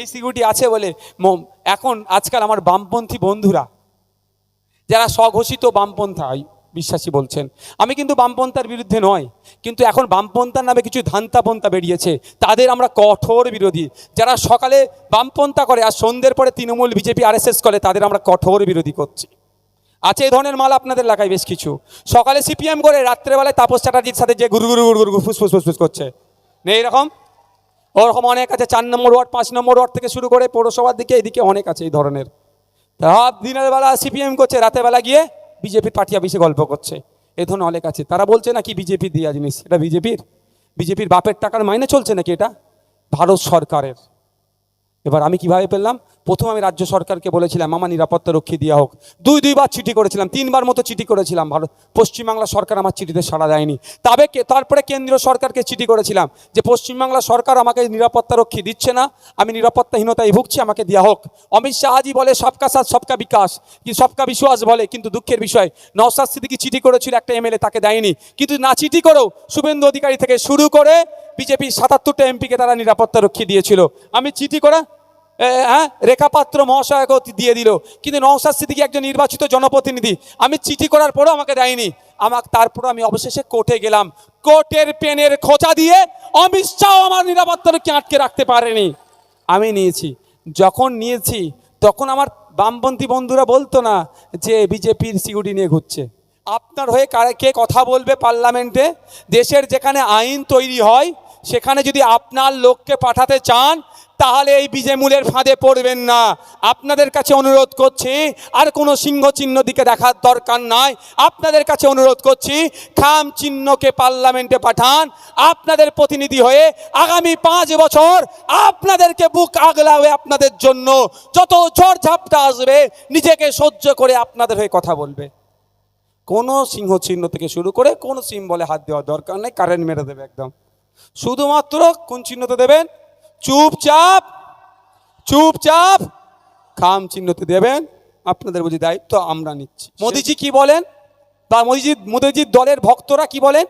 এই সিকিউরিটি আছে বলে এখন আজকাল আমার বামপন্থী বন্ধুরা, যারা স্বঘোষিত বামপন্থা বিশ্বাসী বলছেন, আমি কিন্তু বামপন্থার বিরুদ্ধে নয়, কিন্তু এখন বামপন্থার নামে কিছু ধান্তাপন্থা বেরিয়েছে, তাদের আমরা কঠোর বিরোধী। যারা সকালে বামপন্থা করে আর সন্ধ্যের পরে তৃণমূল, বিজেপি, আরএসএস করে, তাদের আমরা কঠোর বিরোধী করছি। আছে এই ধরনের মাল আপনাদের এলাকায় বেশ কিছু। সকালে সিপিএম করে, রাত্রেবেলায় তাপস চ্যাটার্জির সাথে যে গুরু গুরু গুরু গুরু ফুসফুস ফুসফুস করছে। নেই এরকম? ওরকম অনেক আছে, চার নম্বর ওয়ার্ড, পাঁচ নম্বর ওয়ার্ড থেকে শুরু করে পৌরসভার দিকে, এদিকে অনেক আছে এই ধরনের। সব দিনের বেলা সিপিএম করছে, রাতের বেলা গিয়ে বিজেপির পার্টি অফিসে গল্প করছে। এই ধরনের অনেক আছে। তারা বলছে নাকি বিজেপি দেওয়া জিনিস, এটা বিজেপির? বিজেপির বাপের টাকার মাইনে চলছে নাকি এটা? ভারত সরকারের। এবার আমি কীভাবে পেলাম? প্রথম আমি রাজ্য সরকারকে বলেছিলাম আমার নিরাপত্তা রক্ষী দেওয়া হোক। দুই, দুইবার চিঠি করেছিলাম, তিনবার মতো চিঠি করেছিলাম। ভারত, পশ্চিমবাংলা সরকার আমার চিঠিতে সাড়া দেয়নি। তবে তারপরে কেন্দ্রীয় সরকারকে চিঠি করেছিলাম যে, পশ্চিমবাংলা সরকার আমাকে নিরাপত্তা রক্ষী দিচ্ছে না, আমি নিরাপত্তাহীনতায় ভুগছি, আমাকে দেওয়া হোক। অমিত শাহজি বলে, সবকা সাথ, সবকা বিকাশ। কি, সবকা বিশ্বাস বলে, কিন্তু দুঃখের বিষয় নওসাদ সিদ্দিকি চিঠি করেছিল, একটা এমএলএ তাকে দেয়নি। কিন্তু না চিঠি করেও শুভেন্দু অধিকারী থেকে শুরু করে বিজেপির সাতাত্তরটা এমপিকে তারা নিরাপত্তা রক্ষী দিয়েছিল। আমি চিঠি করে হ্যাঁ? রেখাপাত্র মহাশয়কেও দিয়ে দিল। কিন্তু নওসাদ সিদ্দিকি একজন নির্বাচিত জনপ্রতিনিধি। আমি চিঠি করার পরেও আমাকে দেয়নি। আমার তারপর আমি অবশেষে কোর্টে গেলাম। কোর্টের পেনের খোঁচা দিয়ে অমিত শাহ আমার নিরাপত্তা রক্ষী আটকে রাখতে পারেনি। আমি নিয়েছি। যখন নিয়েছি, তখন আমার বামপন্থী বন্ধুরা বলতো না যে বিজেপির সিকিউরিটি নিয়ে ঘুরছে। আপনার হয়ে কে কথা বলবে পার্লামেন্টে? দেশের যেখানে আইন তৈরি হয় সেখানে যদি আপনার লোককে পাঠাতে চান, তাহলে এই বিজেমূলের ফাঁদে পড়বেন না। আপনাদের কাছে অনুরোধ করছি, আর কোনো সিংহ চিহ্ন দিকে দেখার দরকার নাই। আপনাদের কাছে অনুরোধ করছি, খাম চিহ্নকে পার্লামেন্টে পাঠান। আপনাদের প্রতিনিধি হয়ে আগামী পাঁচ বছর আপনাদেরকে বুক আগলাবে আপনাদের জন্য। যত ঝড় ঝাপটা আসবে, নিজেকে সহ্য করে আপনাদের হয়ে কথা বলবে। কোনো সিংহ চিহ্ন থেকে শুরু করে কোনো সিম্বলে হাত দেওয়ার দরকার নেই, কারেন্ট মেরে দেবে একদম। শুধুমাত্র কোন চিহ্নতে দেবেন? চুপচাপ চুপচাপ খাম চিহ্নতে দেবেন। আপনাদের বুঝি দায়িত্ব আমরা নিচ্ছি। মোদিজি কি বলেন? বা মোদিজি মোদিজির দলের ভক্তরা কি বলেন?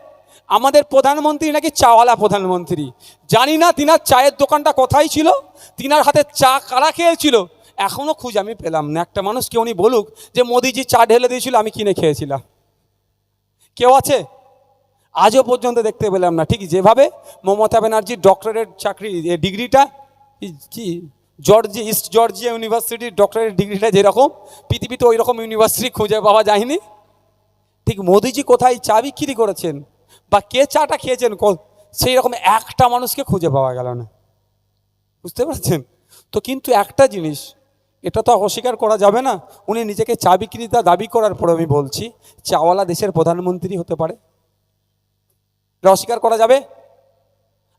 আমাদের প্রধানমন্ত্রী নাকি চাওয়ালা প্রধানমন্ত্রী? জানি না তিনার চায়ের দোকানটা কোথায় ছিল তিনার হাতে চা কারা খেয়েছিল। এখনও খুঁজ আমি পেলাম না। একটা মানুষ কেউ উনি বলুক যে মোদিজি চা ঢেলে দিয়েছিল আমি কিনে খেয়েছিলাম। কেউ আছে? আজও পর্যন্ত দেখতে পেলাম না। ঠিক যেভাবে মমতা ব্যানার্জির ডক্টরেট চাকরি ডিগ্রিটা কি জর্জি, ইস্ট জর্জিয়া ইউনিভার্সিটির ডক্টরেট ডিগ্রিটা যেরকম, পৃথিবীতে ওই রকম ইউনিভার্সিটি খুঁজে পাওয়া যায়নি। ঠিক মোদিজি কোথায় চা বিক্রি করেছেন বা কে চাটা খেয়েছেন সেই রকম একটা মানুষকে খুঁজে পাওয়া গেল না। বুঝতে পারছেন? তো কিন্তু একটা জিনিস, এটা তো অস্বীকার করা যাবে না, উনি নিজেকে চা বিক্রেতা দাবি করার পর আমি বলছি, চাওয়ালা দেশের প্রধানমন্ত্রী হতে পারে। এটা অস্বীকার করা যাবে?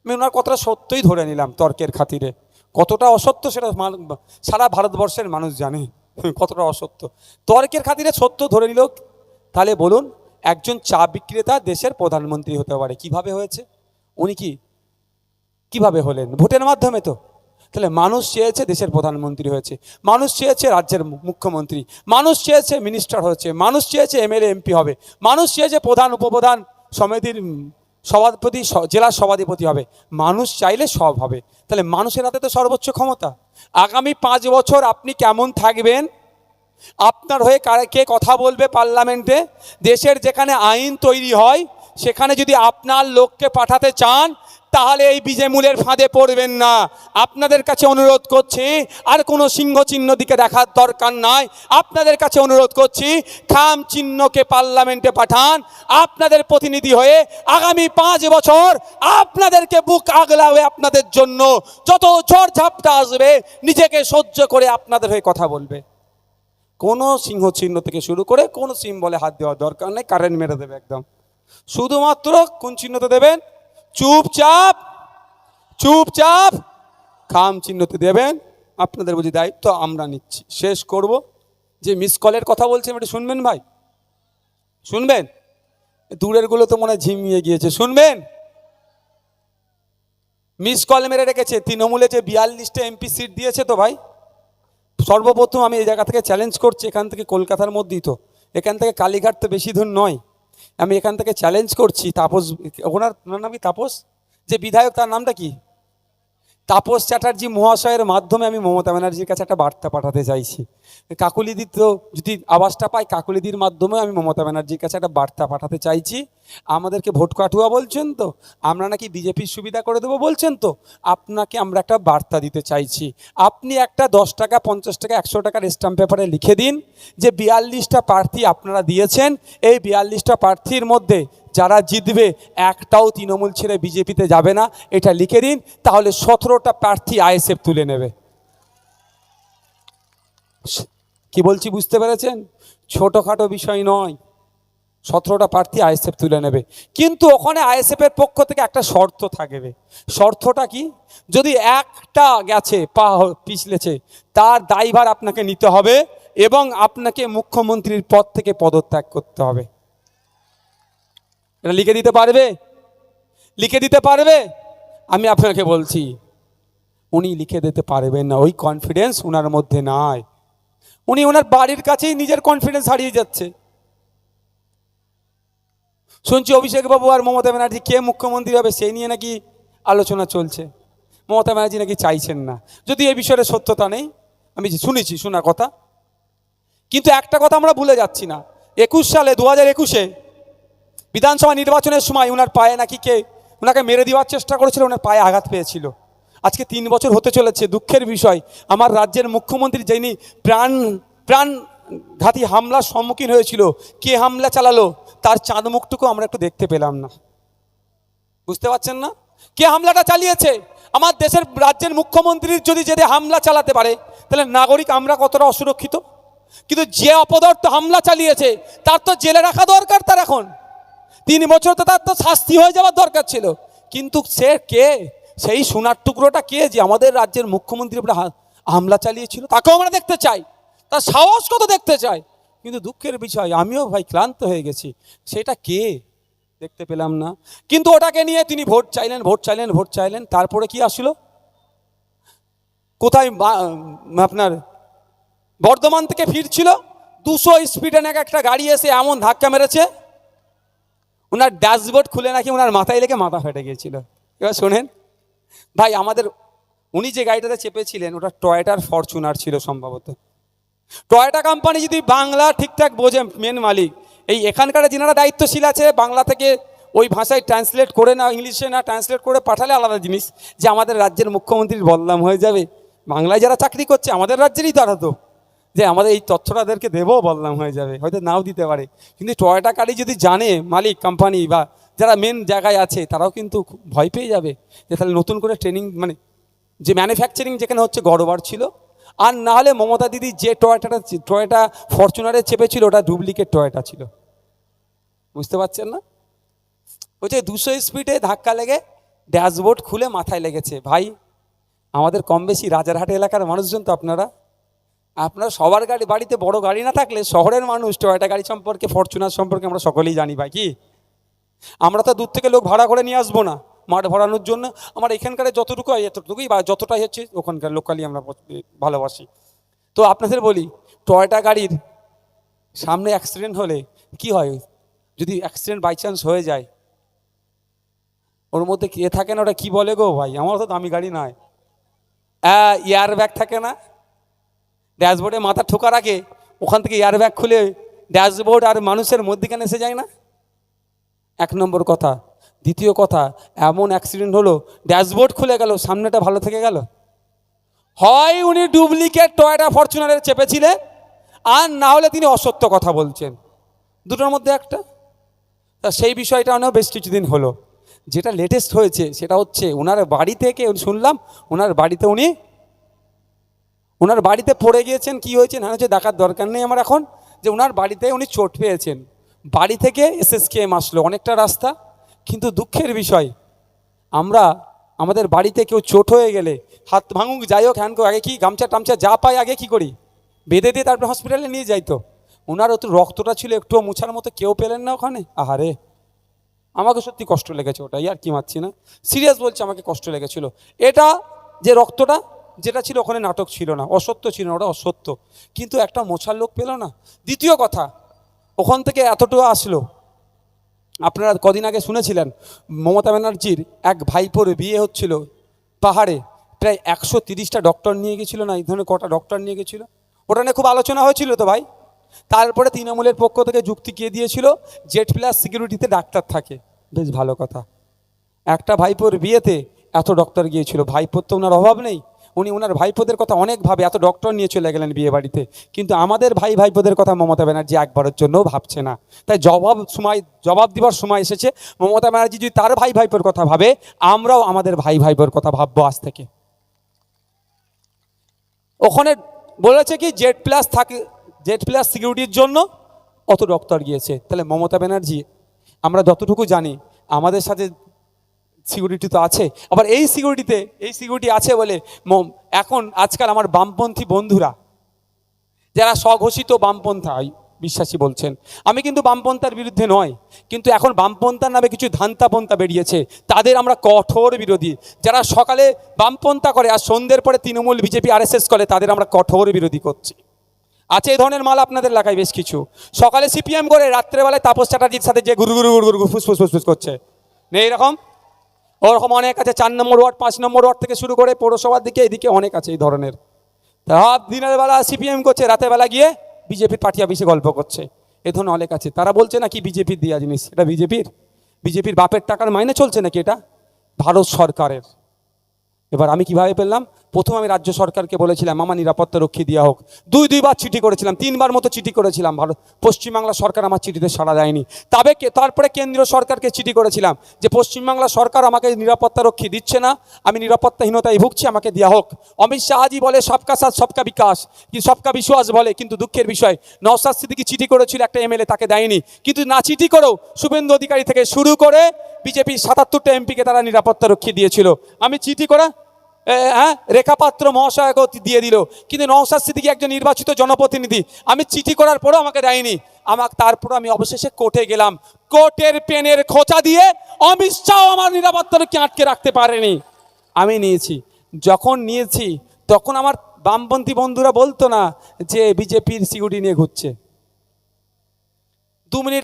আমি ওনার কথাটা সত্যই ধরে নিলাম তর্কের খাতিরে। কতটা অসত্য সেটা সারা ভারতবর্ষের মানুষ জানে। কতটা অসত্য। তর্কের খাতিরে সত্য ধরে নিল। তাহলে বলুন, একজন চা বিক্রেতা দেশের প্রধানমন্ত্রী হতে পারে। কীভাবে হয়েছে? উনি কি কীভাবে হলেন? ভোটের মাধ্যমে তো। তাহলে মানুষ চেয়েছে দেশের প্রধানমন্ত্রী হয়েছে। মানুষ চেয়েছে রাজ্যের মুখ্যমন্ত্রী। মানুষ চেয়েছে মিনিস্টার হয়েছে। মানুষ চেয়েছে এমএলএ, এমপি হবে। মানুষ চেয়েছে প্রধান, উপপ্রধান সমিতির সভাপতি জেলার সভাধিপতি হবে। মানুষ চাইলে সব হবে। তাহলে মানুষের হাতে তো সর্বোচ্চ ক্ষমতা। আগামী পাঁচ বছর আপনি কেমন থাকবেন? আপনার হয়ে কে কথা বলবে পার্লামেন্টে? দেশের যেখানে আইন তৈরি হয়, সেখানে যদি আপনার লোককে পাঠাতে চান তাহলে এই বিজেমূলের ফাঁদে পড়বেন না। আপনাদের কাছে অনুরোধ করছি, আর কোনো সিংহ চিহ্ন দিকে দেখার দরকার নাই। আপনাদের কাছে অনুরোধ করছি, খাম চিহ্নকে পার্লামেন্টে পাঠান। আপনাদের প্রতিনিধি হয়ে আগামী পাঁচ বছর আপনাদেরকে বুক আগলাবে আপনাদের জন্য যত ঝড় ঝাপটা আসবে, নিজেকে সহ্য করে আপনাদের হয়ে কথা বলবে। কোনো সিংহ চিহ্ন থেকে শুরু করে কোনো সিম্বলে হাত দেওয়ার দরকার নেই, কারেন্ট মেরে দেবে একদম। শুধুমাত্র কোন চিহ্নতে দেবেন? চুপচাপ চুপচাপ খাম চিহ্নতে দেবেন। আপনাদের বুঝি দায়িত্ব, আমরা নিচ্ছি। শেষ করব। যে মিস কলের কথা বলছেন একটু শুনবেন ভাই? শুনবেন? দূরেরগুলো তো মনে ঝিমিয়ে গিয়েছে। শুনবেন? মিস কল মেরে রেখেছে, তৃণমূলে যে বিয়াল্লিশটা এমপি সিট দিয়েছে তো ভাই। সর্বপ্রথম আমি এই জায়গা থেকে চ্যালেঞ্জ করছি, এখান থেকে কলকাতার মধ্যেই তো। এখান থেকে কালীঘাট তো বেশি দূর নয়। আমি এখান থেকে চ্যালেঞ্জ করছি তাপস ওনার ওনার নাম কি তাপস? যে বিধায়ক, তার নামটা কি? তাপস চ্যাটার্জি মহাশয়ের মাধ্যমে আমি মমতা ব্যানার্জির কাছে একটা বার্তা পাঠাতে চাইছি। কাকুলিদি তো যদি আওয়াজটা পাই কাকুলিদির মাধ্যমে আমি মমতা ব্যানার্জির কাছে একটা বার্তা পাঠাতে চাইছি। আমাদেরকে ভোট কাটুয়া বলছেন তো? আমরা নাকি বিজেপির সুবিধা করে দেবো বলছেন তো? আপনাকে আমরা একটা বার্তা দিতে চাইছি। আপনি একটা দশ টাকা, পঞ্চাশ টাকা, একশো টাকার স্ট্যাম্প পেপারে লিখে দিন যে বিয়াল্লিশটা প্রার্থী আপনারা দিয়েছেন। এই বিয়াল্লিশটা প্রার্থীর মধ্যে যারা জিতবে, একটাও তৃণমূল ছেড়ে বিজেপিতে যাবে না। এটা লিখে দিন, তাহলে সতেরোটা প্রার্থী আইএসএফ তুলে নেবে। কি বলছি বুঝতে পেরেছেন? ছোটোখাটো বিষয় নয়। সতেরোটা প্রার্থী আইএসএফ তুলে নেবে। কিন্তু ওখানে আইএসএফ এর পক্ষ থেকে একটা শর্ত থাকবে। শর্তটা কি? যদি একটা গেছে, পা পিছলেছে, তার দায়ভার আপনাকে নিতে হবে এবং আপনাকে মুখ্যমন্ত্রীর পদ থেকে পদত্যাগ করতে হবে। এটা লিখে দিতে পারবে? লিখে দিতে পারবে? আমি আপনাকে বলছি, উনি লিখে দিতে পারবেন না। ওই কনফিডেন্স ওনার মধ্যে নাই। উনি ওনার বাড়ির কাছেই নিজের কনফিডেন্স হারিয়ে যাচ্ছে। শুনছি অভিষেক বাবু আর মমতা ব্যানার্জি, কে মুখ্যমন্ত্রী হবে সেই নিয়ে নাকি আলোচনা চলছে। মমতা ব্যানার্জি নাকি চাইছেন না। যদি এই বিষয়ে সত্যতা নেই, আমি শুনেছি, শোনা কথা। কিন্তু একটা কথা আমরা ভুলে যাচ্ছি না। একুশ সালে, দু হাজার একুশে বিধানসভা নির্বাচনের সময় ওনার পায়ে নাকি কে ওনাকে মেরে দেওয়ার চেষ্টা করেছিল ওনার পায়ে আঘাত পেয়েছিল। আজকে তিন বছর হতে চলেছে, দুঃখের বিষয়। আমার রাজ্যের মুখ্যমন্ত্রী যিনি প্রাণ প্রাণ প্রাণঘাতী হামলার সম্মুখীন হয়েছিল, কে হামলা চালালো, তার চাঁদ মুখটুকু আমরা একটু দেখতে পেলাম না। বুঝতে পারছেন না? কে হামলাটা চালিয়েছে? আমার দেশের রাজ্যের মুখ্যমন্ত্রীর যদি যদি হামলা চালাতে পারে, তাহলে নাগরিক আমরা কতটা অসুরক্ষিত? কিন্তু যে অপদার্থ হামলা চালিয়েছে, তার তো জেলে রাখা দরকার তার এখন। তিন বছর তো তার তো শাস্তি হয়ে যাওয়ার দরকার ছিল। কিন্তু সে কে? সেই সোনার টুকরোটা কে যে আমাদের রাজ্যের মুখ্যমন্ত্রীর উপরে হামলা চালিয়েছিল? তাকেও আমরা দেখতে চাই। তার সাহস কত দেখতে চাই? কিন্তু দুঃখের বিষয়, আমিও ভাই ক্লান্ত হয়ে গেছি। সেটা কে? দেখতে পেলাম না। কিন্তু ওটাকে নিয়ে তিনি ভোট চাইলেন ভোট চাইলেন ভোট চাইলেন। তারপরে কি আসলো? কোথায় আপনার বর্ধমান থেকে ফিরছিল? দুশো স্পিডে নাকি একটা গাড়ি এসে এমন ধাক্কা মেরেছে ওনার ড্যাশবোর্ড খুলে নাকি ওনার মাথায় লেগে মাথা ফেটে গিয়েছিল। এবার শোনেন, ভাই, আমাদের, উনি যে গাড়িটাতে চেপেছিলেন, ওটা টয়টার ফরচুনার ছিল সম্ভবত। টয়টা কোম্পানি যদি বাংলা ঠিকঠাক বোঝে মেন মালিক, এই এখানকার যিনারা দায়িত্বশীল আছে, বাংলা থেকে ওই ভাষায় ট্রান্সলেট করে না, ইংলিশে না ট্রান্সলেট করে পাঠালে আলাদা জিনিস, যে আমাদের রাজ্যের মুখ্যমন্ত্রীর বদলাম হয়ে যাবে। বাংলায় যারা চাকরি করছে, আমাদের রাজ্যেরই তারা তো। যে আমাদের এই তথ্যটা তাদেরকে দেবো বদলাম হয়ে যাবে। হয়তো নাও দিতে পারে। কিন্তু টয়টা গাড়ি যদি জানে মালিক কোম্পানি বা যারা মেন জায়গায় আছে, তারাও কিন্তু ভয় পেয়ে যাবে যে তাহলে নতুন করে ট্রেনিং মানে যে ম্যানুফ্যাকচারিং যেখানে হচ্ছে গড়বার ছিল, আর না হলে মমতা দিদি যে টয়টাটা, টয়টা ফরচুনারে চেপেছিল ওটা ডুপ্লিকেট টয়টা ছিল। বুঝতে পারছেন না? ওই যে দুশো স্পিডে ধাক্কা লেগে ড্যাশবোর্ড খুলে মাথায় লেগেছে। ভাই, আমাদের কম বেশি রাজারহাট এলাকার মানুষজন তো আপনারা। আপনার সবার গাড়ি, বাড়িতে বড় গাড়ি না থাকলে শহরের মানুষ টয়টা গাড়ি সম্পর্কে ফরচুনার সম্পর্কে আমরা সকলেই জানি ভাই কি? আমরা তো দূর থেকে লোক ভাড়া করে নিয়ে আসব না মাঠ ভরানোর জন্য। আমার এখানকার যতটুকু এতটুকুই বা যতটাই হচ্ছে ওখানকার লোকালি আমরা ভালোবাসি। তো আপনাদের বলি টয়টা গাড়ির সামনে অ্যাক্সিডেন্ট হলে কি হয়? যদি অ্যাক্সিডেন্ট বাই চান্স হয়ে যায়, ওর মধ্যে কে থাকে না ওটা কি বলে গো ভাই? আমার তো দামি গাড়ি নয় এয়ার ব্যাগ থাকে না ড্যাশবোর্ডে মাথা ঠোকার রাখে ওখান থেকে এয়ার ব্যাগ খুলে ড্যাশবোর্ড আর মানুষের মধ্যেখানে এসে যায় না? এক নম্বর কথা। দ্বিতীয় কথা, এমন অ্যাক্সিডেন্ট হলো, ড্যাশবোর্ড খুলে গেল, সামনেটা ভালো থেকে গেল। হয় উনি ডুপ্লিকেট টয়টা ফরচুনারে চেপেছিলেন, আর না হলে তিনি অসত্য কথা বলছেন। দুটোর মধ্যে একটা। তা সেই বিষয়টা অনেক বেশ কিছুদিন হলো। যেটা লেটেস্ট হয়েছে, সেটা হচ্ছে, ওনার বাড়ি থেকে শুনলাম, ওনার বাড়িতে উনি ওনার বাড়িতে পড়ে গিয়েছেন, কি হয়েছে না হচ্ছে দেখার দরকার নেই আমার এখন। যে ওনার বাড়িতে উনি চোট পেয়েছেন। বাড়ি থেকে এসএসকেএম আসলো, অনেকটা রাস্তা। কিন্তু দুঃখের বিষয়, আমরা, আমাদের বাড়িতে কেউ চোট হয়ে গেলে, হাত ভাঙুক, যাই হোক হ্যান আগে কি গামছা টামছা যা পাই আগে কি করি? বেঁধে দিয়ে তারপরে হসপিটালে নিয়ে যাই তো। ওনার তো রক্তটা ছিল একটুও মুছার মতো, কেউ পেলেন না ওখানে? আহারে! আমাকে সত্যি কষ্ট লেগেছে ওটাই, আর কি মারছি না। সিরিয়াস বলছে, আমাকে কষ্ট লেগেছিল। এটা যে রক্তটা যেটা ছিল ওখানে নাটক ছিল না, অসত্য ছিল না, ওটা অসত্য। কিন্তু একটা মোছার লোক পেল না। দ্বিতীয় কথা, ওখান থেকে এতটুকু আসলো। আপনারা কদিন আগে শুনেছিলেন, মমতা ব্যানার্জির এক ভাইপোর বিয়ে হচ্ছিল পাহাড়ে। প্রায় একশো তিরিশটা ডক্টর নিয়ে গেছিল না, এই ধরনের কটা ডক্টর নিয়ে গেছিল। ওটা নিয়ে খুব আলোচনা হয়েছিল তো ভাই। তারপরে তৃণমূলের পক্ষ থেকে যুক্তি কে দিয়েছিল? জেড প্লাস সিকিউরিটিতে ডাক্তার থাকে। বেশ ভালো কথা। একটা ভাইপোর বিয়েতে এত ডক্টর গিয়েছিল, ভাইপোর তো ওনার অভাব নেই। উনি ওনার ভাইপোদের কথা অনেক ভাবে এত ডক্টর নিয়ে চলে গেলেন বিয়ে বাড়িতে। কিন্তু আমাদের ভাই ভাইপোদের কথা মমতা ব্যানার্জি একবারের জন্যও ভাবছে না। তাই জবাব সময়, জবাব দেওয়ার সময় এসেছে। মমতা ব্যানার্জি যদি তার ভাই ভাইপোর কথা ভাবে, আমরাও আমাদের ভাই ভাইপোর কথা ভাববো আজ থেকে। ওখানে বলেছে কি জেড প্লাস থাকে জেড প্লাস সিকিউরিটির জন্য অত ডক্টর গিয়েছে। তাহলে মমতা ব্যানার্জি, আমরা যতটুকু জানি, আমাদের সাথে সিকিউরিটি তো আছে। আবার এই সিকিউরিটিতে এই সিকিউরিটি আছে বলে এখন আজকাল আমার বামপন্থী বন্ধুরা, যারা স্বঘোষিত বামপন্থা বিশ্বাসী বলছেন, আমি কিন্তু বামপন্থার বিরুদ্ধে নয়, কিন্তু এখন বামপন্থার নামে কিছু ধান্তাপন্থা বেরিয়েছে, তাদের আমরা কঠোর বিরোধী। যারা সকালে বামপন্থা করে আর সন্ধ্যের পরে তৃণমূল, বিজেপি, আরএসএস করে, তাদের আমরা কঠোর বিরোধী করছি। আছে এই ধরনের মাল আপনাদের এলাকায় বেশ কিছু। সকালে সিপিএম করে, রাত্রেবেলায় তাপস চ্যাটার্জির সাথে যে গুরু গুরু গুরু গুরু ফুস ফুস ফুস ফুস করছে। নেই এরকম? ওরকম অনেক আছে চার নম্বর ওয়ার্ড পাঁচ নম্বর ওয়ার্ড থেকে শুরু করে পৌরসভার দিকে এদিকে অনেক আছে এই ধরনের রাত দিনের বেলা সিপিএম করছে রাতের বেলা গিয়ে বিজেপির পার্টি অফিসে গল্প করছে এ ধরনের অনেক আছে তারা বলছে নাকি বিজেপির দেওয়া জিনিস এটা বিজেপির বিজেপির বাপের টাকার মাইনে চলছে নাকি এটা ভারত সরকারের এবার আমি কীভাবে পেলাম প্রথম আমি রাজ্য সরকারকে বলেছিলাম আমার নিরাপত্তা রক্ষী দেওয়া হোক। দুই, দুইবার চিঠি করেছিলাম, তিনবার মতো চিঠি করেছিলাম। ভারত, পশ্চিমবাংলা সরকার আমার চিঠিতে সাড়া দেয়নি। তবে তারপরে কেন্দ্রীয় সরকারকে চিঠি করেছিলাম যে, পশ্চিমবাংলা সরকার আমাকে নিরাপত্তা রক্ষী দিচ্ছে না, আমি নিরাপত্তাহীনতায় ভুগছি, আমাকে দেওয়া হোক। অমিত শাহজি বলে, সবকা সাথ, সবকা বিকাশ। কি, সবকা বিশ্বাস বলে, কিন্তু দুঃখের বিষয় নওসাদ সিদ্দিকি চিঠি করেছিল, একটা এমএলএ তাকে দেয়নি। কিন্তু না চিঠি করেও শুভেন্দু অধিকারী থেকে শুরু করে বিজেপির সাতাত্তরটা এমপিকে তারা নিরাপত্তা রক্ষী দিয়েছিল। আমি চিঠি করা হ্যাঁ? রেখাপাত্র মহাশয়কেও দিয়ে দিল। কিন্তু নওসাদ সিদ্দিকি একজন নির্বাচিত জনপ্রতিনিধি। আমি চিঠি করার পরেও আমাকে দেয়নি। আমাকে তারপর আমি অবশেষে কোর্টে গেলাম। কোর্টের পেনের খোঁচা দিয়ে অমিত শাহ আমার নিরাপত্তারকে আটকে রাখতে পারেনি। আমি নিয়েছি। যখন নিয়েছি, তখন আমার বামপন্থী বন্ধুরা বলতো না যে বিজেপির সিকিউরিটি নিয়ে ঘুরছে। দু মিনিট